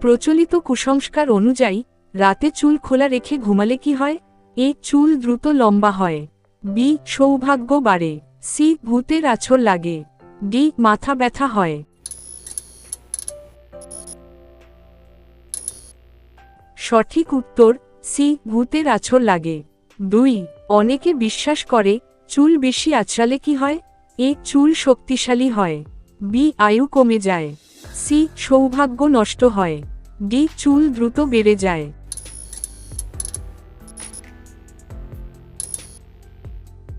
প্রচলিত কুসংস্কার অনুযায়ী, রাতে চুল খোলা রেখে ঘুমালে কি হয়? এ চুল দ্রুত লম্বা হয়। বি, সৌভাগ্য বাড়ে। সি, ভূতের আছর লাগে। ডি, মাথা ব্যথা হয়। সঠিক উত্তর, সি, ভূতের আছর লাগে। দুই, অনেকে বিশ্বাস করে, চুল বেশি আছড়ালে কি হয়? এ চুল শক্তিশালী হয়। বি, আয়ু কমে যায়। সি সৌভাগ্য নষ্ট হয়। ডি চুল দ্রুত বেড়ে যায়।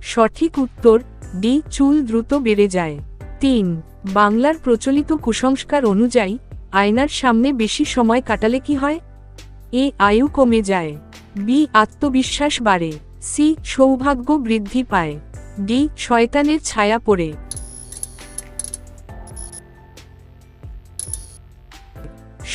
সঠিক উত্তর, ডি চুল দ্রুত বেড়ে যায়। তিন, বাংলার প্রচলিত কুসংস্কার অনুযায়ী, আয়নার সামনে বেশি সময় কাটালে কি হয়? এ, আয়ু কমে যায়। বি, আত্মবিশ্বাস বাড়ে। সি, সৌভাগ্য বৃদ্ধি পায়। ডি, শয়তানের ছায়া পড়ে।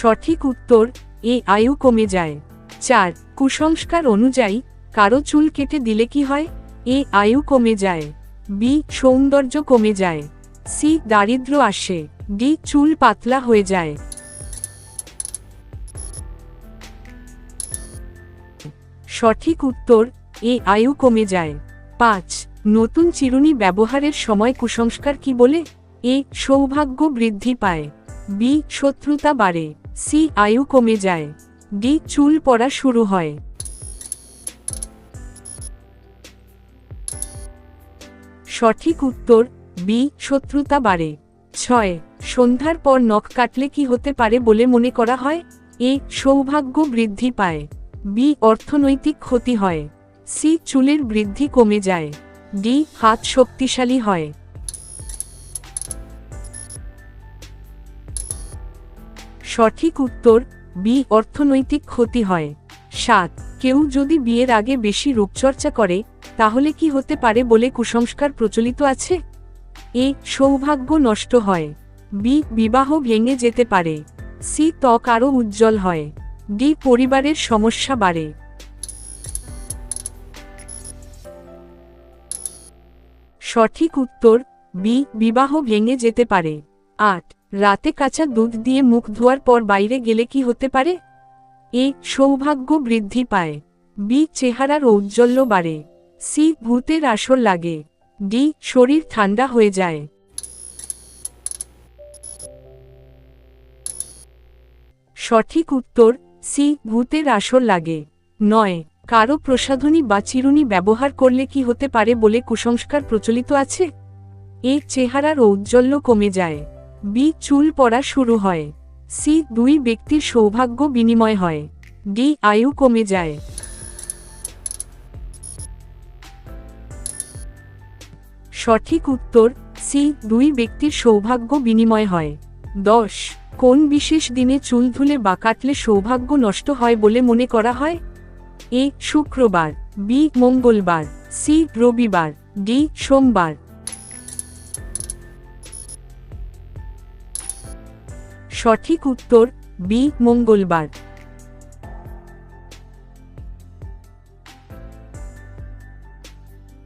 সঠিক উত্তর এ আয়ু কমে যায়। চার, কুসংস্কার অনুযায়ী কারও চুল কেটে দিলে কি হয়? এ আয়ু কমে যায়। বি, সৌন্দর্য কমে যায়। সি দারিদ্র আসে। ডি, চুল পাতলা হয়ে যায়। সঠিক উত্তর এ আয়ু কমে যায়। পাঁচ, নতুন চিরুনি ব্যবহারের সময় কুসংস্কার কি বলে? এ, সৌভাগ্য বৃদ্ধি পায়। বি, শত্রুতা বাড়ে। সি আয়ু কমে যায়। ডি চুল পড়া শুরু হয়। সঠিক উত্তর, বি শত্রুতা বাড়ে। ছয়, সন্ধ্যার পর নখ কাটলে কি হতে পারে বলে মনে করা হয়? এ, সৌভাগ্য বৃদ্ধি পায়। বি, অর্থনৈতিক ক্ষতি হয়। সি, চুলের বৃদ্ধি কমে যায়। ডি, হাত শক্তিশালী হয়। সঠিক উত্তর, বি, অর্থনৈতিক ক্ষতি হয়। সাত, কেউ যদি বিয়ের আগে বেশি রূপচর্চা করে, তাহলে কি হতে পারে বলে কুসংস্কার প্রচলিত আছে? এ, সৌভাগ্য নষ্ট হয়। বি, বিবাহ ভেঙে যেতে পারে। সি, ত্বক আরও উজ্জ্বল হয়। ডি, পরিবারের সমস্যা বাড়ে। সঠিক উত্তর, বি, বিবাহ ভেঙে যেতে পারে। আট রাতে কাঁচা দুধ দিয়ে মুখ ধোয়ার পর বাইরে গেলে কি হতে পারে? এ সৌভাগ্য বৃদ্ধি পায়। বি চেহারার ঔজ্জ্বল্য বাড়ে। সি ভূতের আসর লাগে। ডি শরীর ঠান্ডা হয়ে যায়। সঠিক উত্তর, সি ভূতের আসর লাগে। নয়, কারও প্রসাধনী বা চিরুনি ব্যবহার করলে কি হতে পারে বলে কুসংস্কার প্রচলিত আছে? এ চেহারার ঔজ্জ্বল্য কমে যায়। বি চুল পড়া শুরু হয়। সি দুই ব্যক্তির সৌভাগ্য বিনিময় হয়। ডি আয়ু কমে যায়। সঠিক উত্তর, সি দুই ব্যক্তির সৌভাগ্য বিনিময় হয়। দশ, কোন বিশেষ দিনে চুল ধুলে বা কাটলে সৌভাগ্য নষ্ট হয় বলে মনে করা হয়? এ, শুক্রবার, বি, মঙ্গলবার, সি, রবিবার, ডি, সোমবার। সঠিক উত্তর বি মঙ্গলবার।